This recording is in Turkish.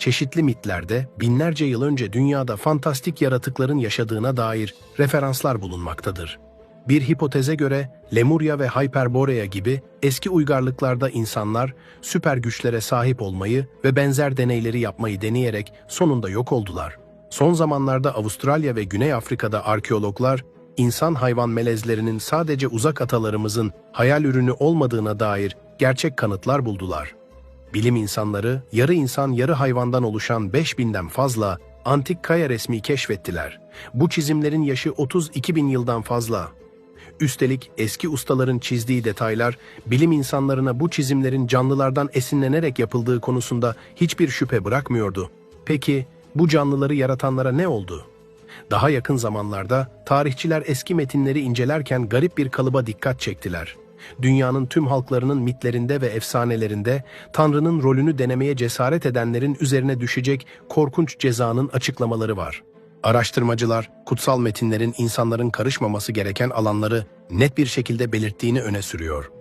çeşitli mitlerde binlerce yıl önce dünyada fantastik yaratıkların yaşadığına dair referanslar bulunmaktadır. Bir hipoteze göre Lemuria ve Hyperborea gibi eski uygarlıklarda insanlar süper güçlere sahip olmayı ve benzer deneyleri yapmayı deneyerek sonunda yok oldular. Son zamanlarda Avustralya ve Güney Afrika'da arkeologlar insan hayvan melezlerinin sadece uzak atalarımızın hayal ürünü olmadığına dair gerçek kanıtlar buldular. Bilim insanları yarı insan yarı hayvandan oluşan 5000'den fazla antik kaya resmi keşfettiler. Bu çizimlerin yaşı 32 bin yıldan fazla. Üstelik eski ustaların çizdiği detaylar bilim insanlarına bu çizimlerin canlılardan esinlenerek yapıldığı konusunda hiçbir şüphe bırakmıyordu. Peki bu canlıları yaratanlara ne oldu? Daha yakın zamanlarda tarihçiler eski metinleri incelerken garip bir kalıba dikkat çektiler. Dünyanın tüm halklarının mitlerinde ve efsanelerinde Tanrı'nın rolünü denemeye cesaret edenlerin üzerine düşecek korkunç cezanın açıklamaları var. Araştırmacılar, kutsal metinlerin insanların karışmaması gereken alanları net bir şekilde belirttiğini öne sürüyor.